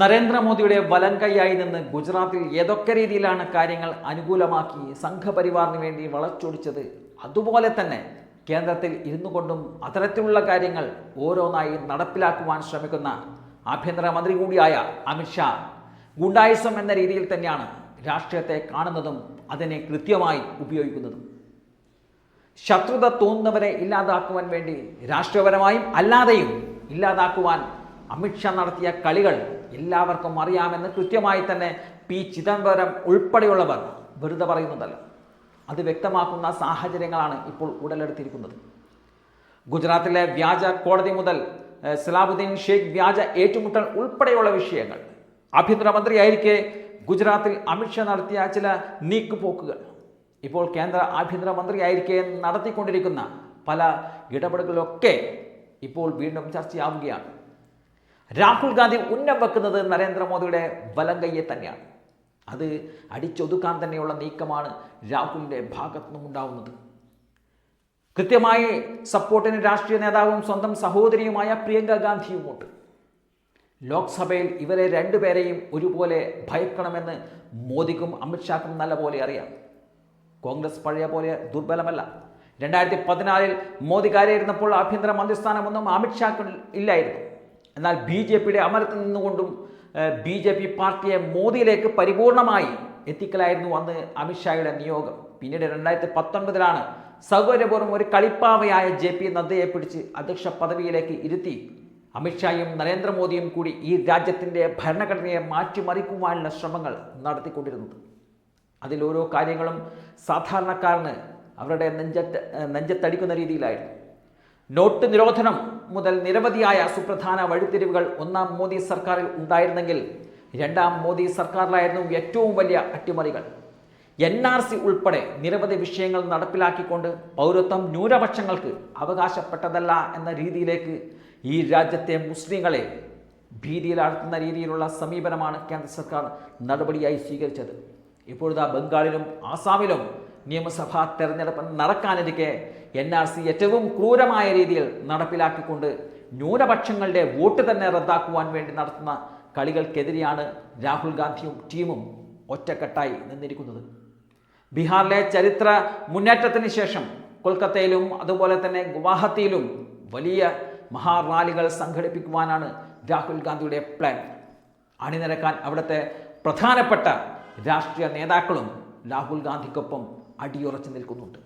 നരേന്ദ്രമോദിയുടെ വലം കൈയായി നിന്ന് ഗുജറാത്തിൽ ഏതൊക്കെ രീതിയിലാണ് കാര്യങ്ങൾ അനുകൂലമാക്കി സംഘപരിവാറിന് വേണ്ടി വളച്ചൊടിച്ചത്? അതുപോലെ തന്നെ കേന്ദ്രത്തിൽ ഇരുന്നു കൊണ്ടും അത്തരത്തിലുള്ള കാര്യങ്ങൾ ഓരോന്നായി നടപ്പിലാക്കുവാൻ ശ്രമിക്കുന്ന ആഭ്യന്തരമന്ത്രി കൂടിയായ അമിത്ഷാ ഗുണ്ടായിസം എന്ന രീതിയിൽ തന്നെയാണ് രാഷ്ട്രീയത്തെ കാണുന്നതും അതിനെ കൃത്യമായി ഉപയോഗിക്കുന്നതും. ശത്രുത തോന്നുന്നവരെ ഇല്ലാതാക്കുവാൻ വേണ്ടി രാഷ്ട്രീയപരമായും അല്ലാതെയും ഇല്ലാതാക്കുവാൻ അമിത്ഷാ നടത്തിയ കളികൾ എല്ലാവർക്കും അറിയാമെന്ന് കൃത്യമായി തന്നെ പി. ചിദംബരം ഉൾപ്പെടെയുള്ളവർ വെറുതെ പറയുന്നതല്ല. അത് വ്യക്തമാക്കുന്ന സാഹചര്യങ്ങളാണ് ഇപ്പോൾ ഉടലെടുത്തിരിക്കുന്നത്. ഗുജറാത്തിലെ വ്യാജ കോടതി മുതൽ സലാബുദ്ദീൻ ഷെയ്ഖ് വ്യാജ ഏറ്റുമുട്ടൽ ഉൾപ്പെടെയുള്ള വിഷയങ്ങൾ. ആഭ്യന്തരമന്ത്രിയായിരിക്കെ ഗുജറാത്തിൽ അമിത്ഷാ നടത്തിയ ചില നീക്കുപോക്കുകൾ. ഇപ്പോൾ കേന്ദ്ര ആഭ്യന്തരമന്ത്രിയായിരിക്കെ നടത്തിക്കൊണ്ടിരിക്കുന്ന പല ഇടപെടലുകളൊക്കെ ഇപ്പോൾ വീണ്ടും ചർച്ചയാവുകയാണ്. രാഹുൽ ഗാന്ധി ഉന്നം വെക്കുന്നത് നരേന്ദ്രമോദിയുടെ വലം കയ്യെ തന്നെയാണ്. അത് അടിച്ചൊതുക്കാൻ തന്നെയുള്ള നീക്കമാണ് രാഹുലിന്റെ ഭാഗത്തു നിന്നുണ്ടാവുന്നത് കൃത്യമായി സപ്പോർട്ടിന് രാഷ്ട്രീയ നേതാവും സ്വന്തം സഹോദരിയുമായ പ്രിയങ്ക ഗാന്ധിയുമുണ്ട്. ലോക്സഭയിൽ ഇവരെ രണ്ടുപേരെയും ഒരുപോലെ ഭയക്കണമെന്ന് മോദിക്കും അമിത്ഷാക്കും നല്ലപോലെ അറിയാം. കോൺഗ്രസ് പഴയ പോലെ ദുർബലമല്ല. രണ്ടായിരത്തി പതിനാലിൽ മോദി കാര്യമായിരുന്നപ്പോൾ ആഭ്യന്തര മന്ത്രിസ്ഥാനമൊന്നും അമിത്ഷാക്ക് ഇല്ലായിരുന്നു. എന്നാൽ ബി ജെ പിയുടെ അമരത്തിൽ നിന്നുകൊണ്ടും ബി ജെ പി പാർട്ടിയെ മോദിയിലേക്ക് പരിപൂർണമായി എത്തിക്കലായിരുന്നു അന്ന് അമിത്ഷായുടെ നിയോഗം. പിന്നീട് രണ്ടായിരത്തി പത്തൊൻപതിലാണ് സൗകര്യപൂർവം ഒരു കളിപ്പാവയായ ജെ പി നദ്ദയെ പിടിച്ച് അധ്യക്ഷ പദവിയിലേക്ക് ഇരുത്തി. അമിത്ഷായും നരേന്ദ്രമോദിയും കൂടി ഈ രാജ്യത്തിന്റെ ഭരണഘടനയെ മാറ്റിമറിക്കുവാനുള്ള ശ്രമങ്ങൾ നടത്തിക്കൊണ്ടിരുന്നത്. അതിൽ ഓരോ കാര്യങ്ങളും സാധാരണക്കാരന് അവരുടെ നെഞ്ചത്ത് നെഞ്ചത്തടിക്കുന്ന രീതിയിലായിരുന്നു. നോട്ട് നിരോധനം മുതൽ നിരവധിയായ സുപ്രധാന വഴിത്തിരിവുകൾ ഒന്നാം മോദി സർക്കാരിൽ ഉണ്ടായിരുന്നെങ്കിൽ രണ്ടാം മോദി സർക്കാരിലായിരുന്നു ഏറ്റവും വലിയ അട്ടിമറികൾ. എൻ ആർ സി ഉൾപ്പെടെ നിരവധി വിഷയങ്ങൾ നടപ്പിലാക്കിക്കൊണ്ട് പൗരത്വം ന്യൂനപക്ഷങ്ങൾക്ക് അവകാശപ്പെട്ടതല്ല എന്ന രീതിയിലേക്ക് ഈ രാജ്യത്തെ മുസ്ലിങ്ങളെ ഭീതിയിലാഴ്ത്തുന്ന രീതിയിലുള്ള സമീപനമാണ് കേന്ദ്ര സർക്കാർ നടപടിയായി സ്വീകരിച്ചത്. ഇപ്പോഴത്തെ ബംഗാളിലും ആസാമിലും നിയമസഭാ തെരഞ്ഞെടുപ്പ് നടക്കാനിരിക്കെ എൻ ആർ സി ഏറ്റവും ക്രൂരമായ രീതിയിൽ നടപ്പിലാക്കിക്കൊണ്ട് ന്യൂനപക്ഷങ്ങളുടെ വോട്ട് തന്നെ റദ്ദാക്കുവാൻ വേണ്ടി നടത്തുന്ന കളികൾക്കെതിരെയാണ് രാഹുൽ ഗാന്ധിയും ടീമും ഒറ്റക്കെട്ടായി നിന്നിരിക്കുന്നത്. ബീഹാറിലെ ചരിത്ര മുന്നേറ്റത്തിന് ശേഷം കൊൽക്കത്തയിലും അതുപോലെ തന്നെ ഗുവാഹത്തിയിലും വലിയ മഹാറാലികൾ സംഘടിപ്പിക്കുവാനാണ് രാഹുൽ ഗാന്ധിയുടെ പ്ലാൻ. അണിനിരക്കാൻ അവിടുത്തെ പ്രധാനപ്പെട്ട രാഷ്ട്രീയ നേതാക്കളും രാഹുൽ ഗാന്ധിക്കൊപ്പം അടിയുറച്ചു നിൽക്കുന്നുണ്ട്.